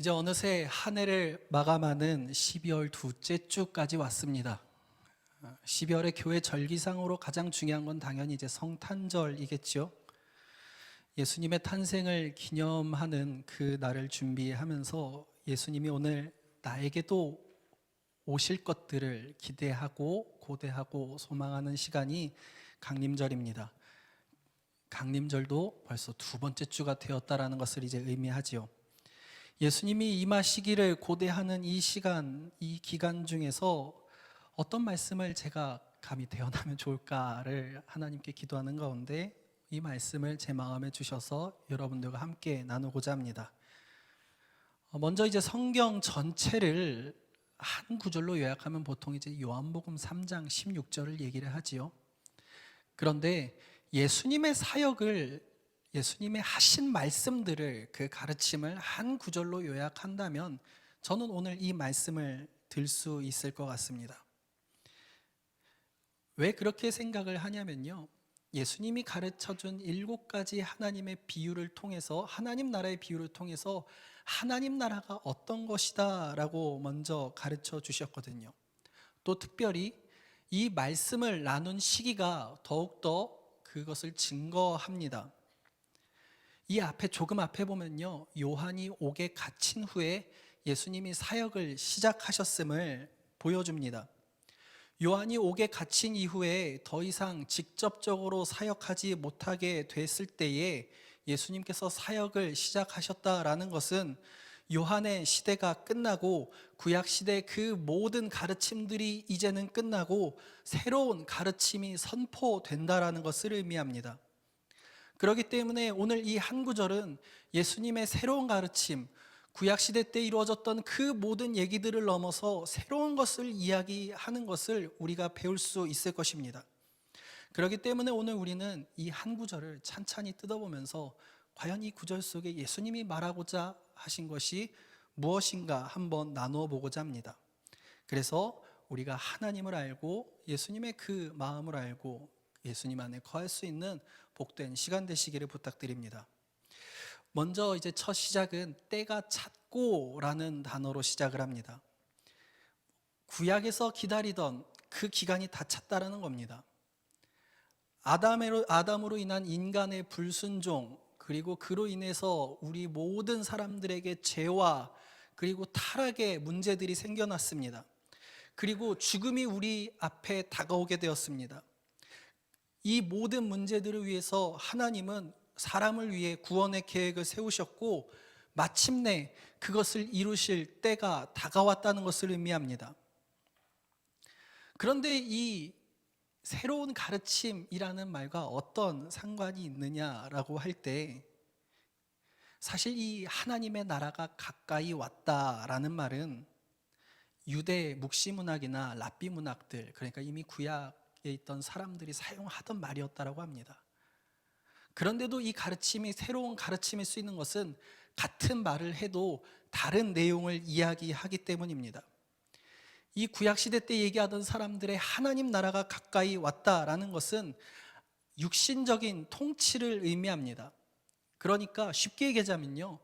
이제 어느새 한 해를 마감하는 12월 둘째 주까지 왔습니다. 12월의 교회 절기상으로 가장 중요한 건 당연히 이제 성탄절이겠죠. 예수님의 탄생을 기념하는 그 날을 준비하면서 예수님이 오늘 나에게도 오실 것들을 기대하고 고대하고 소망하는 시간이 강림절입니다. 강림절도 벌써 두 번째 주가 되었다라는 것을 이제 의미하지요. 예수님이 임하시기를 고대하는 이 시간, 이 기간 중에서 어떤 말씀을 제가 감히 대언하면 좋을까를 하나님께 기도하는 가운데 이 말씀을 제 마음에 주셔서 여러분들과 함께 나누고자 합니다. 어, 먼저 이제 성경 전체를 한 구절로 요약하면 보통 이제 요한복음 3장 16절을 얘기를 하지요. 그런데 예수님의 사역을 예수님의 하신 말씀들을 그 가르침을 한 구절로 요약한다면 저는 오늘 이 말씀을 들 수 있을 것 같습니다. 왜 그렇게 생각을 하냐면요. 예수님이 가르쳐 준 일곱 가지 하나님의 비유를 통해서 하나님 나라의 비유를 통해서 하나님 나라가 어떤 것이다라고 먼저 가르쳐 주셨거든요. 또 특별히 이 말씀을 나눈 시기가 더욱더 그것을 증거합니다. 이 앞에 조금 앞에 보면요. 요한이 옥에 갇힌 후에 예수님이 사역을 시작하셨음을 보여줍니다. 요한이 옥에 갇힌 이후에 더 이상 직접적으로 사역하지 못하게 됐을 때에 예수님께서 사역을 시작하셨다라는 것은 요한의 시대가 끝나고 구약 시대 그 모든 가르침들이 이제는 끝나고 새로운 가르침이 선포된다라는 것을 의미합니다. 그렇기 때문에 오늘 이 한 구절은 예수님의 새로운 가르침, 구약 시대 때 이루어졌던 그 모든 얘기들을 넘어서 새로운 것을 이야기하는 것을 우리가 배울 수 있을 것입니다. 그렇기 때문에 오늘 우리는 이 한 구절을 찬찬히 뜯어보면서 과연 이 구절 속에 예수님이 말하고자 하신 것이 무엇인가 한번 나누어 보고자 합니다. 그래서 우리가 하나님을 알고 예수님의 그 마음을 알고 예수님 안에 거할 수 있는 복된 시간 되시기를 부탁드립니다. 먼저 이제 첫 시작은 때가 찼고라는 단어로 시작을 합니다. 구약에서 기다리던 그 기간이 다 찼다라는 겁니다. 아담으로, 아담으로 인한 인간의 불순종 그리고 그로 인해서 우리 모든 사람들에게 죄와 그리고 타락의 문제들이 생겨났습니다. 그리고 죽음이 우리 앞에 다가오게 되었습니다. 이 모든 문제들을 위해서 하나님은 사람을 위해 구원의 계획을 세우셨고 마침내 그것을 이루실 때가 다가왔다는 것을 의미합니다. 그런데 이 새로운 가르침이라는 말과 어떤 상관이 있느냐라고 할 때 사실 이 하나님의 나라가 가까이 왔다라는 말은 유대 묵시 문학이나 랍비 문학들 그러니까 이미 구약에 있던 사람들이 사용하던 말이었다라고 합니다. 그런데도 이 가르침이 새로운 가르침일 수 있는 것은 같은 말을 해도 다른 내용을 이야기하기 때문입니다. 이 구약 시대 때 얘기하던 사람들의 하나님 나라가 가까이 왔다라는 것은 육신적인 통치를 의미합니다. 그러니까 쉽게 얘기하자면요.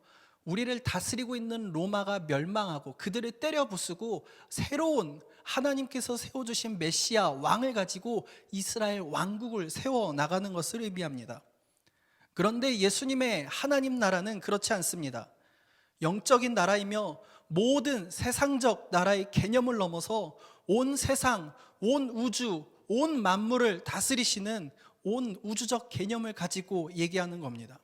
우리를 다스리고 있는 로마가 멸망하고 그들을 때려 부수고 새로운 하나님께서 세워주신 메시아 왕을 가지고 이스라엘 왕국을 세워 나가는 것을 의미합니다. 그런데 예수님의 하나님 나라는 그렇지 않습니다. 영적인 나라이며 모든 세상적 나라의 개념을 넘어서 온 세상, 온 우주, 온 만물을 다스리시는 온 우주적 개념을 가지고 얘기하는 겁니다.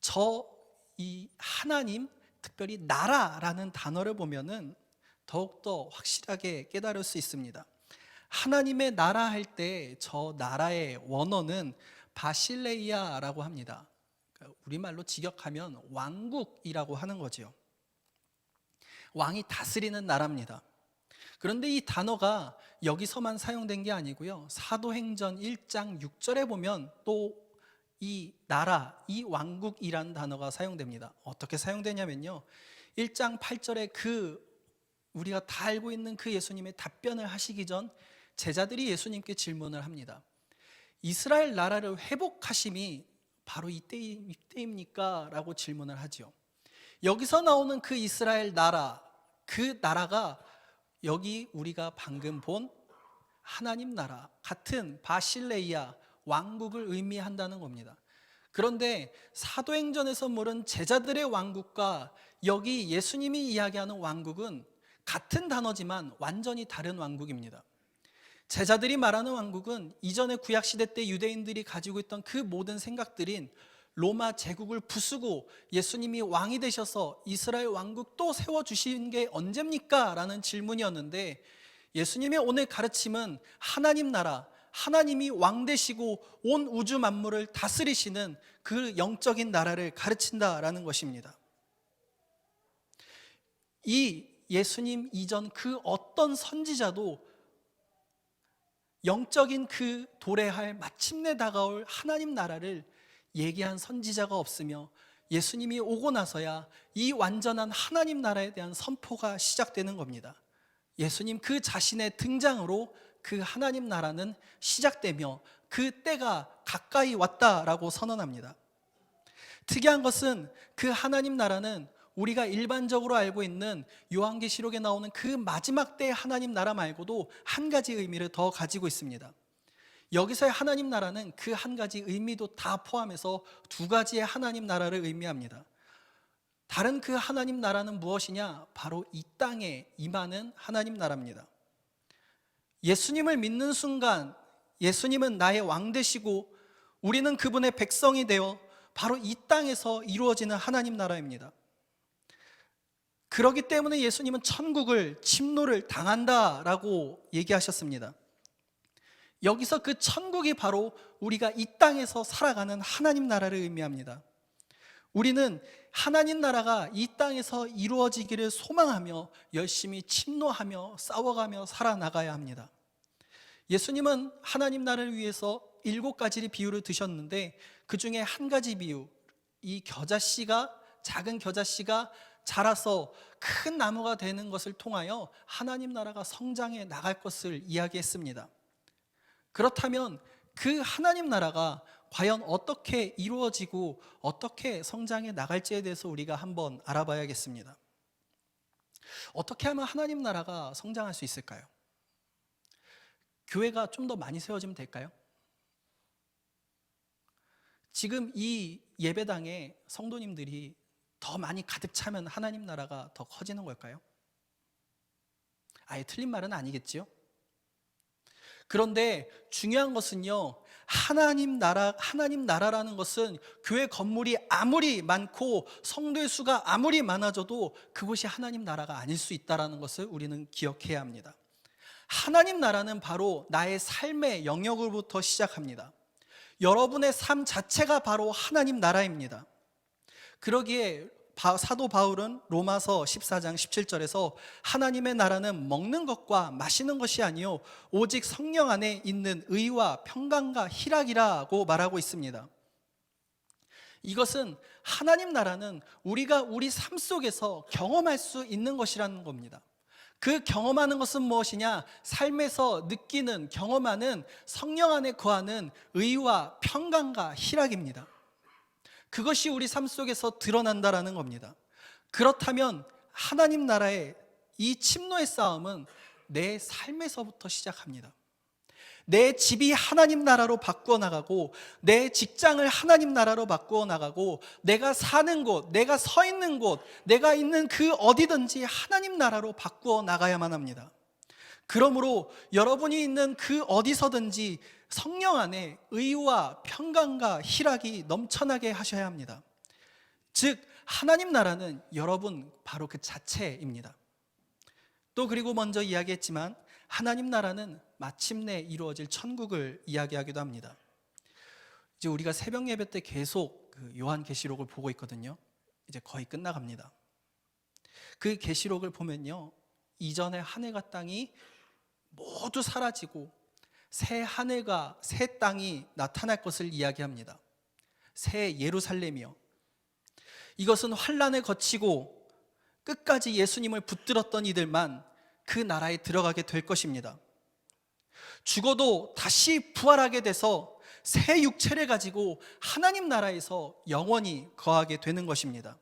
저 이 하나님, 특별히 나라라는 단어를 보면은 더욱더 확실하게 깨달을 수 있습니다. 하나님의 나라 할 때 저 나라의 원어는 바실레이아라고 합니다. 그러니까 우리말로 직역하면 왕국이라고 하는 거지요. 왕이 다스리는 나라입니다. 그런데 이 단어가 여기서만 사용된 게 아니고요. 사도행전 1장 6절에 보면 또 이 나라, 이 왕국이라는 단어가 사용됩니다. 어떻게 사용되냐면요. 1장 8절에 그 우리가 다 알고 있는 그 예수님의 답변을 하시기 전 제자들이 예수님께 질문을 합니다. 이스라엘 나라를 회복하심이 바로 이때, 이때입니까? 라고 질문을 하죠. 여기서 나오는 그 이스라엘 나라, 그 나라가 여기 우리가 방금 본 하나님 나라 같은 바실레이아 왕국을 의미한다는 겁니다. 그런데 사도행전에서 모른 제자들의 왕국과 여기 예수님이 이야기하는 왕국은 같은 단어지만 완전히 다른 왕국입니다. 제자들이 말하는 왕국은 이전의 구약 시대 때 유대인들이 가지고 있던 그 모든 생각들인 로마 제국을 부수고 예수님이 왕이 되셔서 이스라엘 왕국 또 세워 주신 게 언제입니까? 라는 질문이었는데 예수님의 오늘 가르침은 하나님 나라, 하나님이 왕 되시고 온 우주 만물을 다스리시는 그 영적인 나라를 가르친다라는 것입니다. 이 예수님 이전 그 어떤 선지자도 영적인 그 도래할 마침내 다가올 하나님 나라를 얘기한 선지자가 없으며 예수님이 오고 나서야 이 완전한 하나님 나라에 대한 선포가 시작되는 겁니다. 예수님 그 자신의 등장으로 그 하나님 나라는 시작되며 그 때가 가까이 왔다라고 선언합니다. 특이한 것은 그 하나님 나라는 우리가 일반적으로 알고 있는 요한계시록에 나오는 그 마지막 때의 하나님 나라 말고도 한 가지 의미를 더 가지고 있습니다. 여기서의 하나님 나라는 그 한 가지 의미도 다 포함해서 두 가지의 하나님 나라를 의미합니다. 다른 그 하나님 나라는 무엇이냐? 바로 이 땅에 임하는 하나님 나라입니다. 예수님을 믿는 순간 예수님은 나의 왕 되시고 우리는 그분의 백성이 되어 바로 이 땅에서 이루어지는 하나님 나라입니다. 그러기 때문에 예수님은 천국을 침노를 당한다라고 얘기하셨습니다. 여기서 그 천국이 바로 우리가 이 땅에서 살아가는 하나님 나라를 의미합니다. 우리는 하나님 나라가 이 땅에서 이루어지기를 소망하며 열심히 침노하며 싸워가며 살아나가야 합니다. 예수님은 하나님 나라를 위해서 일곱 가지 비유를 드셨는데 그 중에 한 가지 비유, 이 겨자씨가 작은 겨자씨가 자라서 큰 나무가 되는 것을 통하여 하나님 나라가 성장해 나갈 것을 이야기했습니다. 그렇다면 그 하나님 나라가 과연 어떻게 이루어지고 어떻게 성장해 나갈지에 대해서 우리가 한번 알아봐야겠습니다. 어떻게 하면 하나님 나라가 성장할 수 있을까요? 교회가 좀 더 많이 세워지면 될까요? 지금 이 예배당에 성도님들이 더 많이 가득 차면 하나님 나라가 더 커지는 걸까요? 아예 틀린 말은 아니겠지요? 그런데 중요한 것은요, 하나님 나라, 하나님 나라라는 것은 교회 건물이 아무리 많고 성도의 수가 아무리 많아져도 그것이 하나님 나라가 아닐 수 있다라는 것을 우리는 기억해야 합니다. 하나님 나라는 바로 나의 삶의 영역으로부터 시작합니다. 여러분의 삶 자체가 바로 하나님 나라입니다. 그러기에 사도 바울은 로마서 14장 17절에서 하나님의 나라는 먹는 것과 마시는 것이 아니요 오직 성령 안에 있는 의와 평강과 희락이라고 말하고 있습니다. 이것은 하나님 나라는 우리가 우리 삶 속에서 경험할 수 있는 것이라는 겁니다. 그 경험하는 것은 무엇이냐? 삶에서 느끼는, 경험하는 성령 안에 거하는 의와 평강과 희락입니다. 그것이 우리 삶 속에서 드러난다라는 겁니다. 그렇다면 하나님 나라의 이 침노의 싸움은 내 삶에서부터 시작합니다. 내 집이 하나님 나라로 바꾸어 나가고 내 직장을 하나님 나라로 바꾸어 나가고 내가 사는 곳, 내가 서 있는 곳, 내가 있는 그 어디든지 하나님 나라로 바꾸어 나가야만 합니다. 그러므로 여러분이 있는 그 어디서든지 성령 안에 의와 평강과 희락이 넘쳐나게 하셔야 합니다. 즉 하나님 나라는 여러분 바로 그 자체입니다. 또 그리고 먼저 이야기했지만 하나님 나라는 마침내 이루어질 천국을 이야기하기도 합니다. 이제 우리가 새벽 예배 때 계속 그 요한 계시록을 보고 있거든요. 이제 거의 끝나갑니다. 그 계시록을 보면요. 이전의 하늘과 땅이 모두 사라지고 새 하늘과 새 땅이 나타날 것을 이야기합니다. 새 예루살렘이요. 이것은 환란을 거치고 끝까지 예수님을 붙들었던 이들만 그 나라에 들어가게 될 것입니다. 죽어도 다시 부활하게 돼서 새 육체를 가지고 하나님 나라에서 영원히 거하게 되는 것입니다.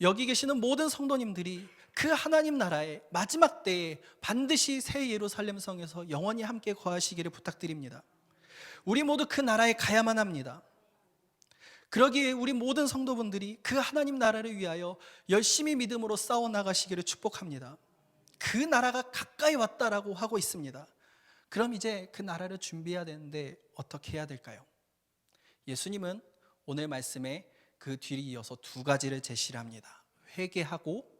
여기 계시는 모든 성도님들이 그 하나님 나라의 마지막 때에 반드시 새 예루살렘 성에서 영원히 함께 거하시기를 부탁드립니다. 우리 모두 그 나라에 가야만 합니다. 그러기에 우리 모든 성도분들이 그 하나님 나라를 위하여 열심히 믿음으로 싸워 나가시기를 축복합니다. 그 나라가 가까이 왔다라고 하고 있습니다. 그럼 이제 그 나라를 준비해야 되는데 어떻게 해야 될까요? 예수님은 오늘 말씀에 그 뒤를 이어서 두 가지를 제시를 합니다. 회개하고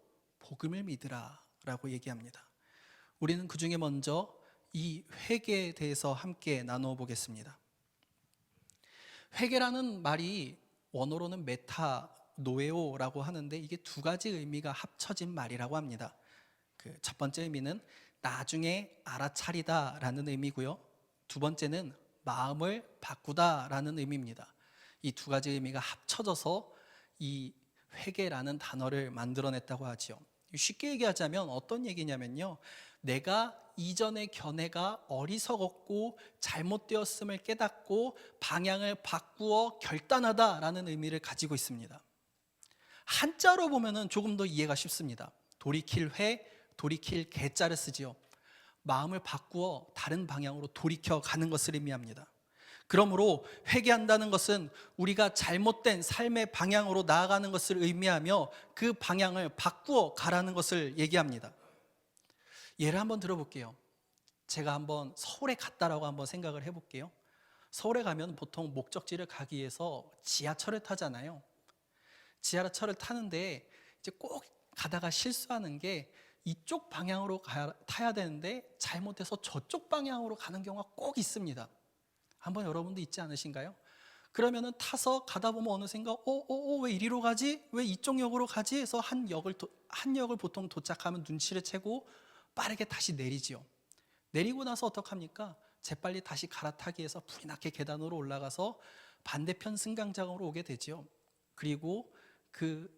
복음을 믿으라라고 얘기합니다. 우리는 그 중에 먼저 이 회개에 대해서 함께 나누어 보겠습니다. 회개라는 말이 원어로는 메타 노에오라고 하는데 이게 두 가지 의미가 합쳐진 말이라고 합니다. 그 첫 번째 의미는 나중에 알아차리다라는 의미고요. 두 번째는 마음을 바꾸다라는 의미입니다. 이 두 가지 의미가 합쳐져서 이 회개라는 단어를 만들어냈다고 하지요. 쉽게 얘기하자면 어떤 얘기냐면요. 내가 이전의 견해가 어리석었고 잘못되었음을 깨닫고 방향을 바꾸어 결단하다라는 의미를 가지고 있습니다. 한자로 보면은 조금 더 이해가 쉽습니다. 돌이킬 회, 돌이킬 개자를 쓰지요. 마음을 바꾸어 다른 방향으로 돌이켜 가는 것을 의미합니다. 그러므로 회개한다는 것은 우리가 잘못된 삶의 방향으로 나아가는 것을 의미하며 그 방향을 바꾸어 가라는 것을 얘기합니다. 예를 한번 들어볼게요. 제가 한번 서울에 갔다라고 한번 생각을 해볼게요. 서울에 가면 보통 목적지를 가기 위해서 지하철을 타잖아요. 지하철을 타는데 이제 꼭 가다가 실수하는 게 이쪽 방향으로 가, 타야 되는데 잘못해서 저쪽 방향으로 가는 경우가 꼭 있습니다. 한번 여러분도 있지 않으신가요? 그러면은 타서 가다 보면 어느샌가 어, 어, 어, 왜 이리로 가지? 왜 이쪽 역으로 가지? 해서 한 역을 도, 한 역을 보통 도착하면 눈치를 채고 빠르게 다시 내리지요. 내리고 나서 어떡합니까? 재빨리 다시 갈아타기 위해서 불이 나게 계단으로 올라가서 반대편 승강장으로 오게 되지요. 그리고 그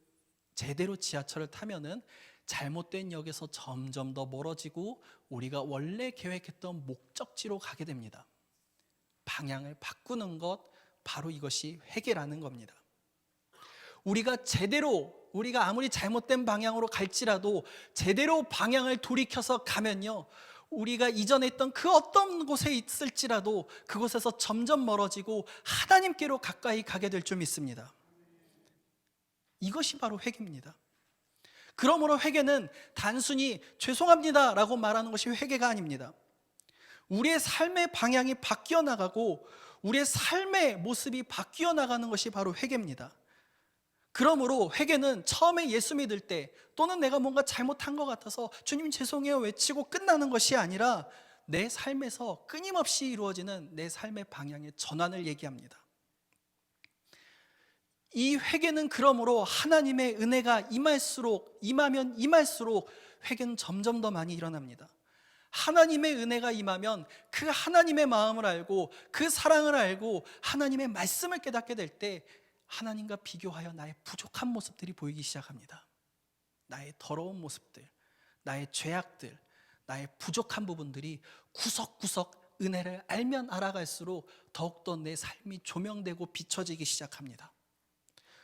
제대로 지하철을 타면은 잘못된 역에서 점점 더 멀어지고 우리가 원래 계획했던 목적지로 가게 됩니다. 방향을 바꾸는 것 바로 이것이 회개라는 겁니다. 우리가 제대로 우리가 아무리 잘못된 방향으로 갈지라도 제대로 방향을 돌이켜서 가면요. 우리가 이전에 있던 그 어떤 곳에 있을지라도 그곳에서 점점 멀어지고 하나님께로 가까이 가게 될 줄 믿습니다. 이것이 바로 회개입니다. 그러므로 회개는 단순히 죄송합니다라고 말하는 것이 회개가 아닙니다. 우리의 삶의 방향이 바뀌어 나가고 우리의 삶의 모습이 바뀌어 나가는 것이 바로 회개입니다. 그러므로 회개는 처음에 예수 믿을 때 또는 내가 뭔가 잘못한 것 같아서 주님 죄송해요 외치고 끝나는 것이 아니라 내 삶에서 끊임없이 이루어지는 내 삶의 방향의 전환을 얘기합니다. 이 회개는 그러므로 하나님의 은혜가 임할수록 임하면 임할수록 회개는 점점 더 많이 일어납니다. 하나님의 은혜가 임하면 그 하나님의 마음을 알고 그 사랑을 알고 하나님의 말씀을 깨닫게 될 때 하나님과 비교하여 나의 부족한 모습들이 보이기 시작합니다. 나의 더러운 모습들, 나의 죄악들, 나의 부족한 부분들이 구석구석 은혜를 알면 알아갈수록 더욱더 내 삶이 조명되고 비춰지기 시작합니다.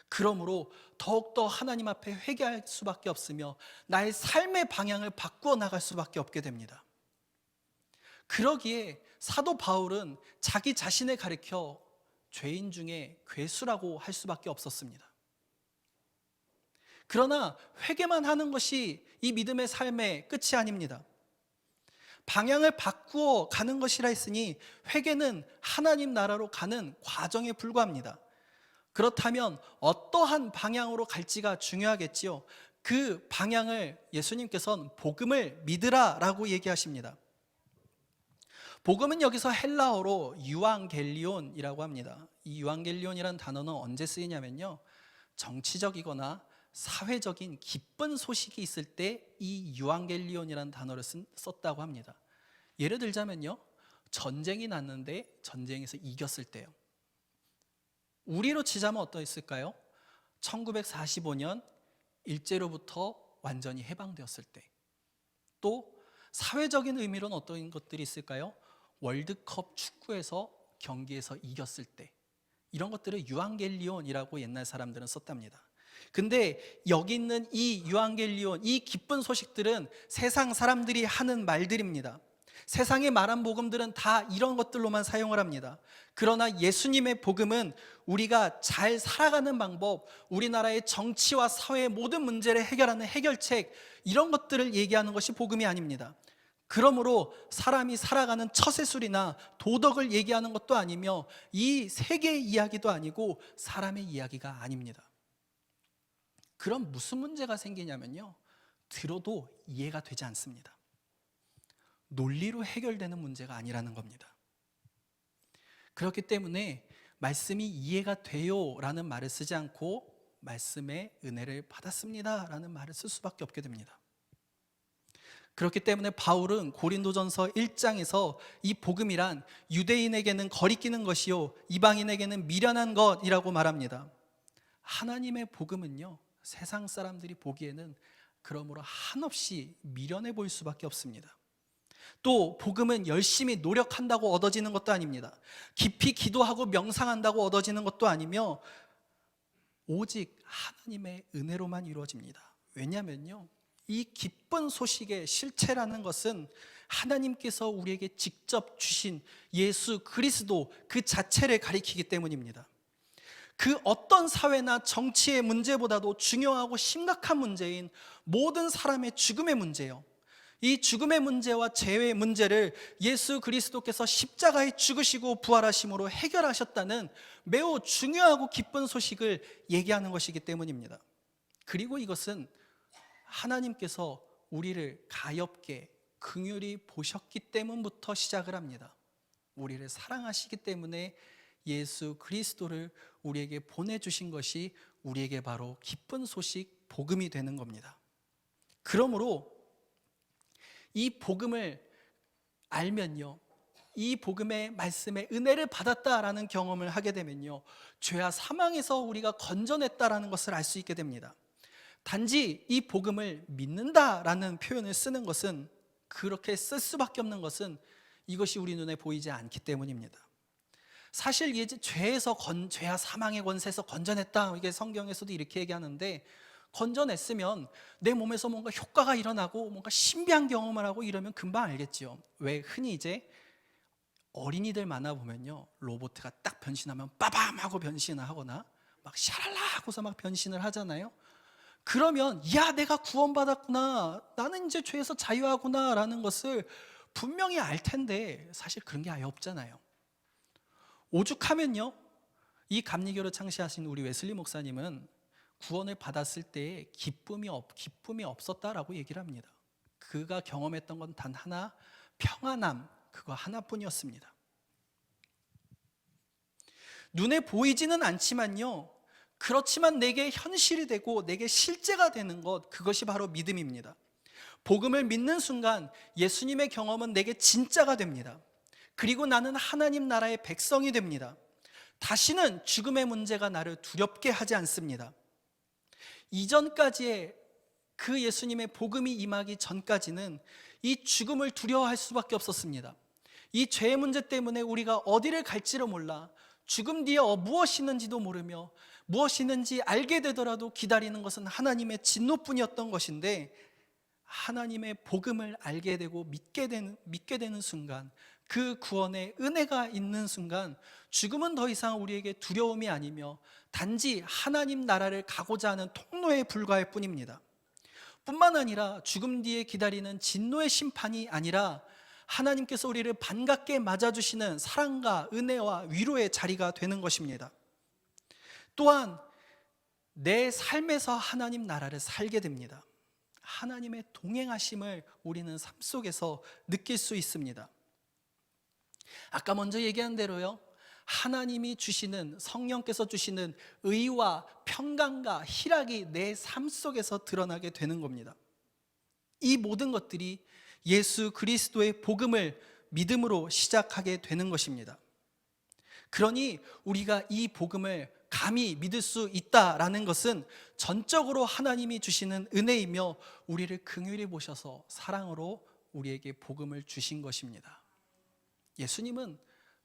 그러므로 더욱더 하나님 앞에 회개할 수밖에 없으며 나의 삶의 방향을 바꾸어 나갈 수밖에 없게 됩니다. 그러기에 사도 바울은 자기 자신을 가리켜 죄인 중에 괴수라고 할 수밖에 없었습니다. 그러나 회개만 하는 것이 이 믿음의 삶의 끝이 아닙니다. 방향을 바꾸어 가는 것이라 했으니 회개는 하나님 나라로 가는 과정에 불과합니다. 그렇다면 어떠한 방향으로 갈지가 중요하겠지요. 그 방향을 예수님께서는 복음을 믿으라라고 얘기하십니다. 복음은 여기서 헬라어로 유앙겔리온이라고 합니다. 이 유앙겔리온이라는 단어는 언제 쓰이냐면요. 정치적이거나 사회적인 기쁜 소식이 있을 때 이 유앙겔리온이라는 단어를 쓴, 썼다고 합니다. 예를 들자면요. 전쟁이 났는데 전쟁에서 이겼을 때요. 우리로 치자면 어떠했을까요? 1945년 일제로부터 완전히 해방되었을 때. 또 사회적인 의미로는 어떤 것들이 있을까요? 월드컵 축구에서 경기에서 이겼을 때. 이런 것들을 유앙겔리온이라고 옛날 사람들은 썼답니다. 근데 여기 있는 이 유앙겔리온, 이 기쁜 소식들은 세상 사람들이 하는 말들입니다. 세상에 말한 복음들은 다 이런 것들로만 사용을 합니다. 그러나 예수님의 복음은 우리가 잘 살아가는 방법, 우리나라의 정치와 사회의 모든 문제를 해결하는 해결책, 이런 것들을 얘기하는 것이 복음이 아닙니다. 그러므로 사람이 살아가는 처세술이나 도덕을 얘기하는 것도 아니며 이 세계의 이야기도 아니고 사람의 이야기가 아닙니다. 그럼 무슨 문제가 생기냐면요. 들어도 이해가 되지 않습니다. 논리로 해결되는 문제가 아니라는 겁니다. 그렇기 때문에 말씀이 이해가 돼요 라는 말을 쓰지 않고 말씀의 은혜를 받았습니다 라는 말을 쓸 수밖에 없게 됩니다. 그렇기 때문에 바울은 고린도전서 1장에서 이 복음이란 유대인에게는 거리끼는 것이요 이방인에게는 미련한 것이라고 말합니다. 하나님의 복음은요 세상 사람들이 보기에는 그러므로 한없이 미련해 보일 수밖에 없습니다. 또 복음은 열심히 노력한다고 얻어지는 것도 아닙니다. 깊이 기도하고 명상한다고 얻어지는 것도 아니며 오직 하나님의 은혜로만 이루어집니다. 왜냐면요. 이 기쁜 소식의 실체라는 것은 하나님께서 우리에게 직접 주신 예수 그리스도 그 자체를 가리키기 때문입니다. 그 어떤 사회나 정치의 문제보다도 중요하고 심각한 문제인 모든 사람의 죽음의 문제요. 이 죽음의 문제와 죄의 문제를 예수 그리스도께서 십자가에 죽으시고 부활하심으로 해결하셨다는 매우 중요하고 기쁜 소식을 얘기하는 것이기 때문입니다. 그리고 이것은 하나님께서 우리를 가엽게 긍휼히 보셨기 때문부터 시작을 합니다. 우리를 사랑하시기 때문에 예수 그리스도를 우리에게 보내주신 것이 우리에게 바로 기쁜 소식, 복음이 되는 겁니다. 그러므로 이 복음을 알면요. 이 복음의 말씀에 은혜를 받았다라는 경험을 하게 되면요. 죄와 사망에서 우리가 건져냈다라는 것을 알 수 있게 됩니다. 단지 이 복음을 믿는다라는 표현을 쓰는 것은 그렇게 쓸 수밖에 없는 것은 이것이 우리 눈에 보이지 않기 때문입니다. 사실 이제 죄에서 건 죄와 사망의 권세에서 건져냈다. 이게 성경에서도 이렇게 얘기하는데 건져냈으면 내 몸에서 뭔가 효과가 일어나고 뭔가 신비한 경험을 하고 이러면 금방 알겠지요. 왜 흔히 이제 어린이들 만나 보면요. 로봇가 딱 변신하면 빠밤 하고 변신을 하거나 막 샤랄라 하고서 막 변신을 하잖아요. 그러면 야 내가 구원받았구나. 나는 이제 죄에서 자유하구나 라는 것을 분명히 알 텐데 사실 그런 게 아예 없잖아요. 오죽하면요. 이 감리교를 창시하신 우리 웨슬리 목사님은 구원을 받았을 때 기쁨이 없 기쁨이 없었다라고 얘기를 합니다. 그가 경험했던 건 단 하나 평안함 그거 하나뿐이었습니다. 눈에 보이지는 않지만요. 그렇지만 내게 현실이 되고 내게 실제가 되는 것 그것이 바로 믿음입니다. 복음을 믿는 순간 예수님의 경험은 내게 진짜가 됩니다. 그리고 나는 하나님 나라의 백성이 됩니다. 다시는 죽음의 문제가 나를 두렵게 하지 않습니다. 이전까지의 그 예수님의 복음이 임하기 전까지는 이 죽음을 두려워할 수밖에 없었습니다. 이 죄의 문제 때문에 우리가 어디를 갈지를 몰라 죽음 뒤에 어, 무엇이 있는지도 모르며 무엇이 있는지 알게 되더라도 기다리는 것은 하나님의 진노뿐이었던 것인데 하나님의 복음을 알게 되고 믿게 되는, 믿게 되는 순간 그 구원의 은혜가 있는 순간 죽음은 더 이상 우리에게 두려움이 아니며 단지 하나님 나라를 가고자 하는 통로에 불과할 뿐입니다. 뿐만 아니라 죽음 뒤에 기다리는 진노의 심판이 아니라 하나님께서 우리를 반갑게 맞아주시는 사랑과 은혜와 위로의 자리가 되는 것입니다. 또한 내 삶에서 하나님 나라를 살게 됩니다. 하나님의 동행하심을 우리는 삶 속에서 느낄 수 있습니다. 아까 먼저 얘기한 대로요. 하나님이 주시는 성령께서 주시는 의와 평강과 희락이 내 삶 속에서 드러나게 되는 겁니다. 이 모든 것들이 예수 그리스도의 복음을 믿음으로 시작하게 되는 것입니다. 그러니 우리가 이 복음을 감히 믿을 수 있다라는 것은 전적으로 하나님이 주시는 은혜이며 우리를 긍휼히 보셔서 사랑으로 우리에게 복음을 주신 것입니다. 예수님은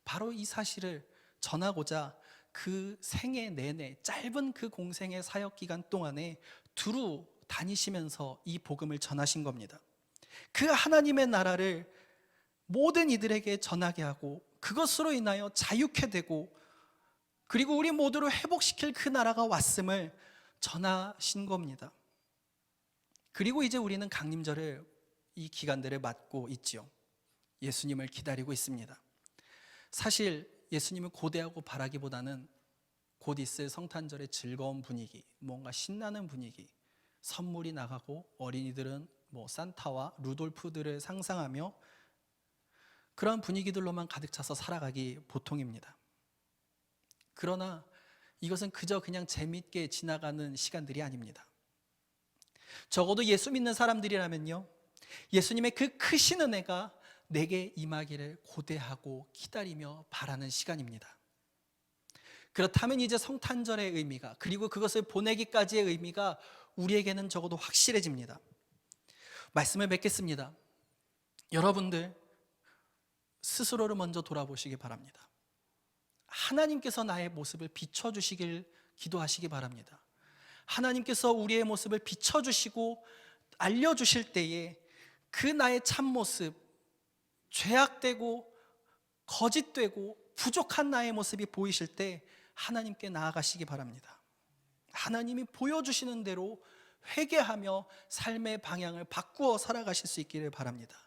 바로 이 사실을 전하고자 그 생애 내내 짧은 그 공생의 사역 기간 동안에 두루 다니시면서 이 복음을 전하신 겁니다. 그 하나님의 나라를 모든 이들에게 전하게 하고 그것으로 인하여 자유케 되고 그리고 우리 모두를 회복시킬 그 나라가 왔음을 전하신 겁니다. 그리고 이제 우리는 강림절을 이 기간들을 맞고 있지요. 예수님을 기다리고 있습니다. 사실 예수님을 고대하고 바라기보다는 곧 있을 성탄절의 즐거운 분위기, 뭔가 신나는 분위기, 선물이 나가고 어린이들은 뭐 산타와 루돌프들을 상상하며 그런 분위기들로만 가득 차서 살아가기 보통입니다. 그러나 이것은 그저 그냥 재밌게 지나가는 시간들이 아닙니다. 적어도 예수 믿는 사람들이라면요. 예수님의 그 크신 은혜가 내게 임하기를 고대하고 기다리며 바라는 시간입니다. 그렇다면 이제 성탄절의 의미가 그리고 그것을 보내기까지의 의미가 우리에게는 적어도 확실해집니다. 말씀을 맺겠습니다. 여러분들 스스로를 먼저 돌아보시기 바랍니다. 하나님께서 나의 모습을 비춰주시길 기도하시기 바랍니다. 하나님께서 우리의 모습을 비춰주시고 알려주실 때에 그 나의 참모습, 죄악되고 거짓되고 부족한 나의 모습이 보이실 때 하나님께 나아가시기 바랍니다. 하나님이 보여주시는 대로 회개하며 삶의 방향을 바꾸어 살아가실 수 있기를 바랍니다.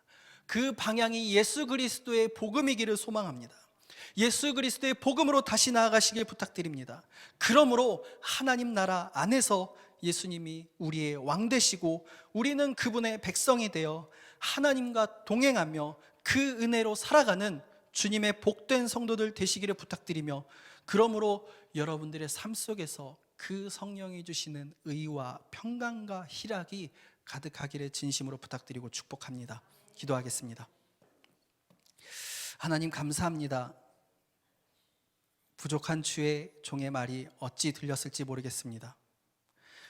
그 방향이 예수 그리스도의 복음이기를 소망합니다. 예수 그리스도의 복음으로 다시 나아가시길 부탁드립니다. 그러므로 하나님 나라 안에서 예수님이 우리의 왕 되시고 우리는 그분의 백성이 되어 하나님과 동행하며 그 은혜로 살아가는 주님의 복된 성도들 되시기를 부탁드리며 그러므로 여러분들의 삶 속에서 그 성령이 주시는 의와 평강과 희락이 가득하기를 진심으로 부탁드리고 축복합니다. 기도하겠습니다. 하나님 감사합니다. 부족한 주의 종의 말이 어찌 들렸을지 모르겠습니다.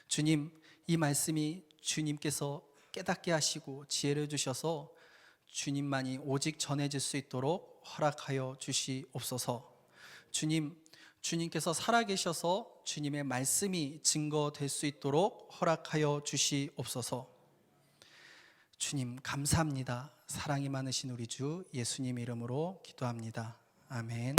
주님, 이 말씀이 주님께서 깨닫게 하시고 지혜를 주셔서 주님만이 오직 전해질 수 있도록 허락하여 주시옵소서. 주님, 주님께서 살아계셔서 주님의 말씀이 증거될 수 있도록 허락하여 주시옵소서. 주님, 감사합니다. 사랑이 많으신 우리 주 예수님 이름으로 기도합니다. 아멘.